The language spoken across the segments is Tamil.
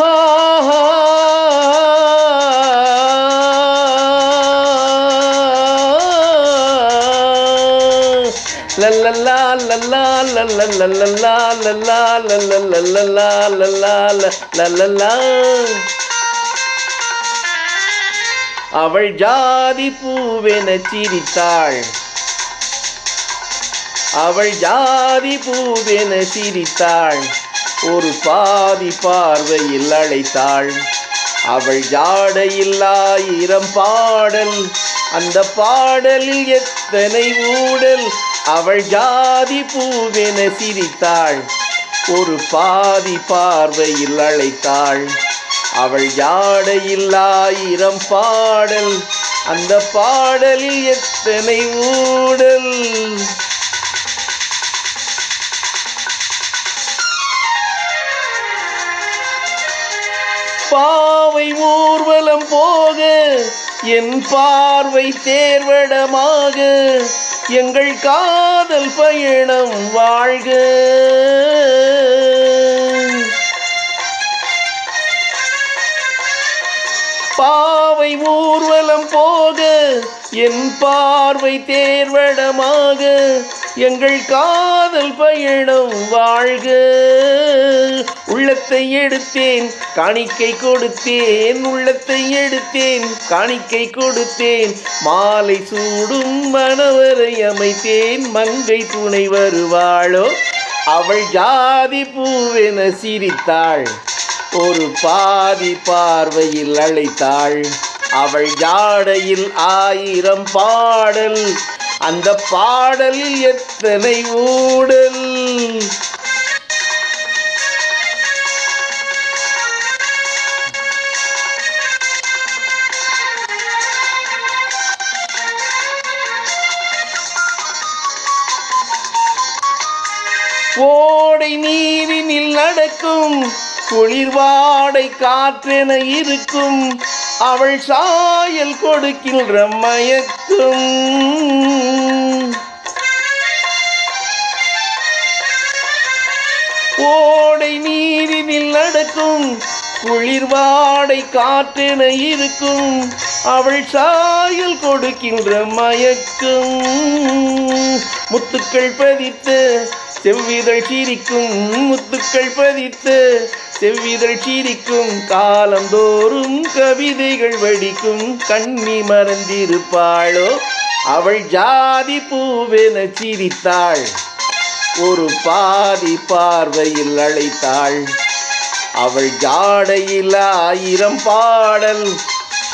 அவள் ஜாதி பூவென சிரித்தாள். அவள் ஜாதி பூவென சிரித்தாள். ஒரு பாதி பார்வையில் அழைத்தாள். அவள் ஜாடையில்லா இரம் பாடல். அந்த பாடலில் எத்தனை ஊடல். அவள் ஜாதி பூவென சிரித்தாள். ஒரு பாதி பார்வையில் அழைத்தாள். அவள் ஜாடையில்லா இரம் பாடல். அந்த பாடலில் எத்தனை ஊடல். ஊர்வலம் போக என் பார்வை தேர்வடமாக எங்கள் காதல் பயணம் வாழ்க. பாவை ஊர்வலம் போக என் பார்வை தேர்வடமாக எங்கள் காதல் பயணம் வாழ்க. உள்ளத்தை எடுத்தேன். காணிக்கை கொடுத்தேன். உள்ளத்தை எடுத்தேன். காணிக்கை கொடுத்தேன். மாலை சூடும் மணவரை அமைத்தேன். மங்கை துணை வருவாளோ? அவள் ஜாதி பூவென சிரித்தாள். ஒரு பாதி பார்வையில் அழைத்தாள். அவள் ஜாடையில் ஆயிரம் பாடல். அந்த பாடலில் எத்தனை ஊடல்? ஓடை நீரினில் நடக்கும் குளிர்வாடை காற்றென இருக்கும் அவள் சாயல் கொடுக்கின்ற மயக்கும் ஓடை நீரினில் நடக்கும் குளிர்வாடை காற்றென இருக்கும் அவள் சாயல் கொடுக்கின்ற மயக்கும் முத்துக்கள் பதித்து செவ்விதழ் சிரிக்கும் முத்துக்கள் பதித்து செவ்விதழ் சீரிக்கும் காலந்தோறும் கவிதைகள் வடிக்கும் கண்ணி மறந்திருப்பாளோ அவள் ஜாதி பூவென சிரித்தாள் ஒரு பாதி பார்வையில் அழைத்தாள் அவள் ஜாடையில் ஆயிரம் பாடல்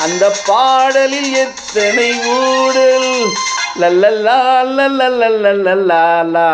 அந்த பாடலில் எத்தனை ஊடல் லல்லல்லா லல்லல்லல்லல்லா